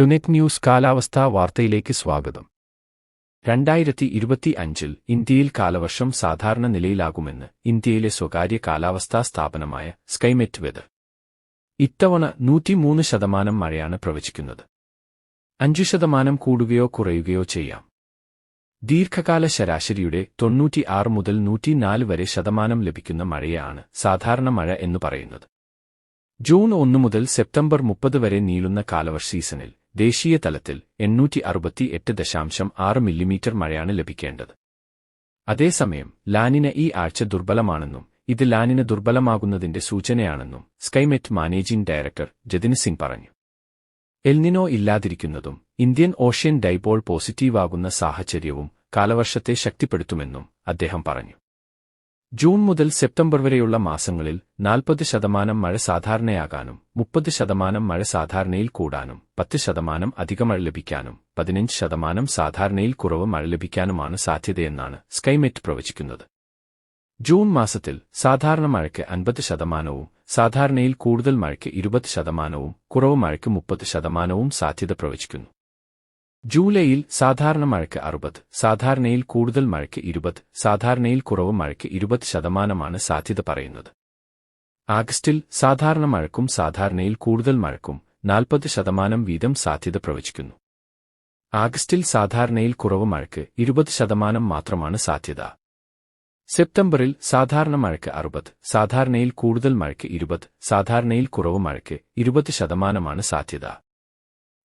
ടുനെറ്റ് news കാലാവസ്ഥാ വാർത്തയിലേക്ക് സ്വാഗതം. രണ്ടായിരത്തി ഇരുപത്തി അഞ്ചിൽ ഇന്ത്യയിൽ കാലവർഷം സാധാരണ നിലയിലാകുമെന്ന് ഇന്ത്യയിലെ സ്വകാര്യ കാലാവസ്ഥാ സ്ഥാപനമായ സ്കൈമെറ്റ് വെതർ. ഇത്തവണ നൂറ്റിമൂന്ന് ശതമാനം മഴയാണ് പ്രവചിക്കുന്നത്. അഞ്ചു ശതമാനം കൂടുകയോ കുറയുകയോ ചെയ്യാം. ദീർഘകാല ശരാശരിയുടെ തൊണ്ണൂറ്റിയാറ് മുതൽ നൂറ്റിനാല് വരെ ശതമാനം ലഭിക്കുന്ന മഴയാണ് സാധാരണ മഴ എന്നു പറയുന്നത്. ജൂൺ ഒന്നു മുതൽ സെപ്റ്റംബർ മുപ്പത് വരെ നീളുന്ന കാലവർഷ സീസണിൽ ദേശീയ തലത്തിൽ എണ്ണൂറ്റി അറുപത്തി എട്ട് ദശാംശം ആറ് മില്ലിമീറ്റർ മഴയാണ് ലഭിക്കേണ്ടത്. അതേസമയം ലാനിന ഈ ആഴ്ച ദുർബലമാണെന്നും ഇത് ലാനിന ദുർബലമാകുന്നതിന്റെ സൂചനയാണെന്നും Skymet managing director Jatin Singh പറഞ്ഞു. എൽനിനോ ഇല്ലാതിരിക്കുന്നതും ഇന്ത്യൻ ഓഷ്യൻ ഡൈപോൾ പോസിറ്റീവാകുന്ന സാഹചര്യവും കാലവർഷത്തെ ശക്തിപ്പെടുത്തുമെന്നും അദ്ദേഹം പറഞ്ഞു. ജൂൺ മുതൽ സെപ്റ്റംബർ വരെയുള്ള മാസങ്ങളിൽ നാൽപ്പത് ശതമാനം മഴ സാധാരണയാകാനും മുപ്പത് ശതമാനം മഴ സാധാരണയിൽ കൂടാനും പത്ത് ശതമാനം അധിക മഴ ലഭിക്കാനും പതിനഞ്ച് ശതമാനം സാധാരണയിൽ കുറവ് മഴ ലഭിക്കാനുമാണ് സാധ്യതയെന്നാണ് സ്കൈമെറ്റ് പ്രവചിക്കുന്നത്. ജൂൺ മാസത്തിൽ സാധാരണ മഴയ്ക്ക് അൻപത് ശതമാനവും സാധാരണയിൽ കൂടുതൽ മഴയ്ക്ക് ഇരുപത് ശതമാനവും കുറവ് മഴയ്ക്ക് മുപ്പത് ശതമാനവും സാധ്യത പ്രവചിക്കുന്നു. ജൂലൈയിൽ സാധാരണ മഴയ്ക്ക് അറുപത് സാധാരണയിൽ കൂടുതൽ മഴയ്ക്ക് ഇരുപത് സാധാരണയിൽ കുറവ് മഴയ്ക്ക് ഇരുപത് ശതമാനമാണ് സാധ്യത പറയുന്നത്. ആഗസ്റ്റിൽ സാധാരണ മഴക്കും സാധാരണയിൽ കൂടുതൽ മഴക്കും നാൽപ്പത് ശതമാനം വീതം സാധ്യത പ്രവചിക്കുന്നു. ആഗസ്റ്റിൽ സാധാരണയിൽ കുറവ് മഴയ്ക്ക് ഇരുപത് ശതമാനം മാത്രമാണ് സാധ്യത. സെപ്റ്റംബറിൽ സാധാരണ മഴയ്ക്ക് അറുപത് സാധാരണയിൽ കൂടുതൽ മഴയ്ക്ക് ഇരുപത് സാധാരണയിൽ കുറവ് മഴയ്ക്ക് ഇരുപത് ശതമാനമാണ് സാധ്യത.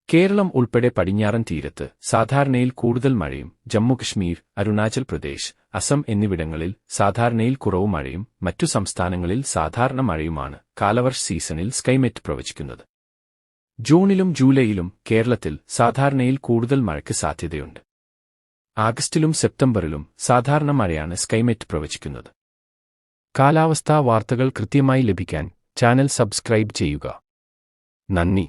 കേരളം ഉൾപ്പെടെ പടിഞ്ഞാറൻ തീരത്ത് സാധാരണയിൽ കൂടുതൽ മഴയും ജമ്മുകശ്മീർ അരുണാചൽ പ്രദേശ് അസം എന്നിവിടങ്ങളിൽ സാധാരണയിൽ കുറവ് മഴയും മറ്റു സംസ്ഥാനങ്ങളിൽ സാധാരണ മഴയുമാണ് കാലവർഷ സീസണിൽ സ്കൈമെറ്റ് പ്രവചിക്കുന്നത്. ജൂണിലും ജൂലൈയിലും കേരളത്തിൽ സാധാരണയിൽ കൂടുതൽ മഴയ്ക്ക് സാധ്യതയുണ്ട്. ആഗസ്റ്റിലും സെപ്റ്റംബറിലും സാധാരണ മഴയാണ് സ്കൈമെറ്റ് പ്രവചിക്കുന്നത്. കാലാവസ്ഥാ വാർത്തകൾ കൃത്യമായി ലഭിക്കാൻ ചാനൽ സബ്സ്ക്രൈബ് ചെയ്യുക. നന്ദി.